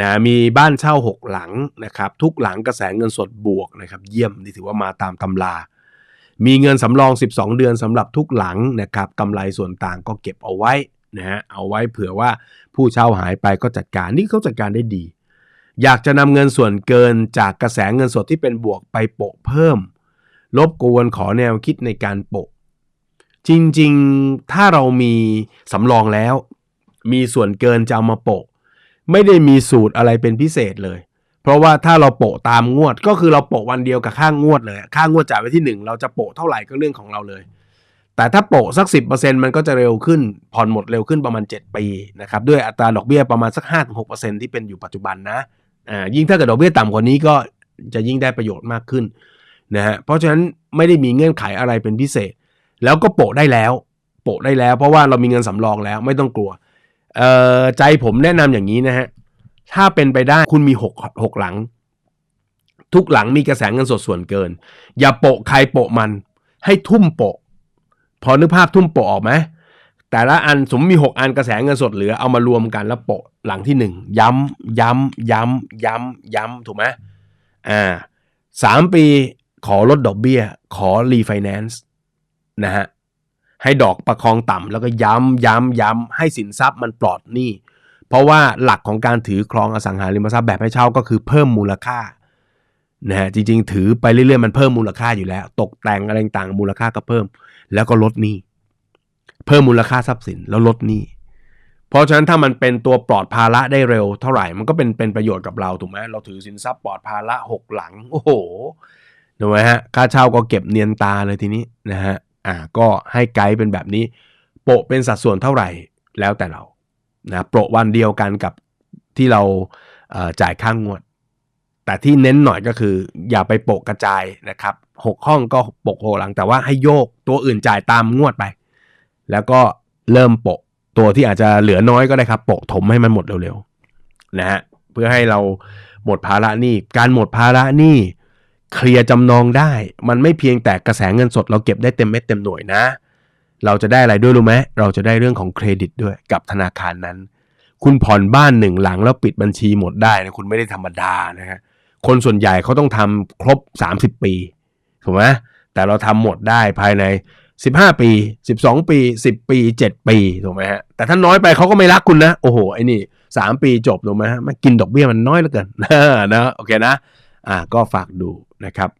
นะมีบ้านเช่า 6 หลังนะครับทุกหลังกระแสเงินสดบวกนะครับเยี่ยมนี่ถือว่ามาตามตำรา มีเงินสำรอง 12 เดือนสำหรับทุกหลังนะครับกำไรส่วนต่างก็เก็บเอาไว้นะฮะเอาไว้เผื่อว่าผู้เช่าหายไปก็จัดการนี่เขาจัดการได้ดี อยากจะนำเงินส่วนเกินจากกระแสเงินสดที่เป็นบวกไปโปะเพิ่มรบกวนขอแนวคิดในการโปะ จริงๆ ถ้าเรามีสำรองแล้ว มีส่วนเกินจะเอามาโปะ ไม่ได้มีสูตรอะไรเป็นพิเศษเลย เพราะว่าถ้าเราโปะตามงวด ก็คือเราโปะวันเดียวกับค่างวดเลย ค่างวดจ่ายไว้ที่หนึ่งเราจะโปะเท่าไหร่ก็เรื่องของเราเลย แต่ถ้าโปะสัก 10%มันก็จะเร็วขึ้น ผ่อนหมดเร็วขึ้นประมาณ 7 ปีนะครับ ด้วยอัตราดอกเบี้ยประมาณสัก 5-6%ที่เป็นอยู่ปัจจุบันนะ อ่า ยิ่งถ้าเกิดดอกเบี้ยต่ำกว่านี้ก็จะยิ่งได้ประโยชน์มากขึ้นนะฮะ เพราะฉะนั้นไม่ได้มีเงื่อนไขอะไรเป็นพิเศษ แล้วก็โปะได้แล้ว โปะได้แล้ว เพราะว่าเรามีเงินสำรองแล้วไม่ต้องกลัว เอ่อใจผมแนะนำอย่างนี้นะฮะ ถ้าเป็นไปได้คุณมีหกหกหลัง ทุกหลังมีกระแสเงินสดส่วนเกิน อย่าโปะใครโปะมัน ให้ทุ่มโปะ พอนึกภาพทุ่มโปะออกไหมแต่ละอันสมมติมี 6 อันกระแสเงินสดเหลือเอามารวมกันแล้วโปะหลังที่ 1 ย้ำย้ำย้ำย้ำย้ำถูกไหมอ่าสามปีขอลดดอกเบี้ย ขอรีไฟแนนซ์นะฮะ ให้ดอกประคองต่ำแล้วก็ย้ำย้ำย้ำให้สินทรัพย์มันปลอดหนี้ เพราะว่าหลักของการถือครองอสังหาริมทรัพย์แบบให้เช่าก็คือเพิ่มมูลค่านะฮะจริงๆ ถือไปเรื่อยๆมันเพิ่มมูลค่าอยู่แล้ว ตกแต่งอะไรต่างๆมูลค่าก็เพิ่ม แล้วก็ลดหนี้เพิ่มมูลค่าทรัพย์สินแล้วลดหนี้เพราะฉะนั้นถ้ามันเป็นตัวปลอดภาระได้เร็วเท่าไหร่มันก็เป็นเป็นประโยชน์กับเราถูกไหมเราถือสินทรัพย์ปลอดภาระหกหลัง โอ้โหถูกไหมฮะค่าเช่าก็เก็บเนียนตาเลยทีนี้นะฮะ อ่าก็ให้ไกด์เป็นแบบนี้ โปะเป็นสัดส่วนเท่าไหร่แล้วแต่เรานะโปะวันเดียวกันกับที่เราเจ่ายค่างงวด แต่ที่เน้นหน่อยก็คือ อย่าไปโปะกระจายนะครับหกห้องก็โปะหกหลัง แต่ว่าให้โยกตัวอื่นจ่ายตามงวดไป แล้วก็เริ่มโปะตัวที่อาจจะเหลือน้อยก็ได้ครับ โปะถมให้มันหมดเร็วๆนะฮะเพื่อให้เราหมดภาระหนี้การหมดภาระหนี้ เคลียร์จำนองได้ มันไม่เพียงแต่กระแสเงินสดเราเก็บได้เต็มเม็ดเต็มหน่วยนะ เราจะได้อะไรด้วยรู้ไหมเราจะได้เรื่องของเครดิตด้วยกับธนาคารนั้น คุณผ่อนบ้านหนึ่งหลังแล้วปิดบัญชีหมดได้นะคุณไม่ได้ธรรมดานะฮะคนส่วนใหญ่เขาต้องทำครบ 30 ปีถูกไหมแต่เราทำหมดได้ภายใน 15 ปี 12 ปี 10 ปี 7 ปีถูกไหมฮะแต่ถ้าน้อยไปเขาก็ไม่รักคุณนะ โอ้โหไอ้นี่ 3 ปีจบถูกไหมฮะมันกินดอกเบี้ยมันน้อยเหลือเกินนะโอเคนะ อ่าก็ฝากดูนะครับ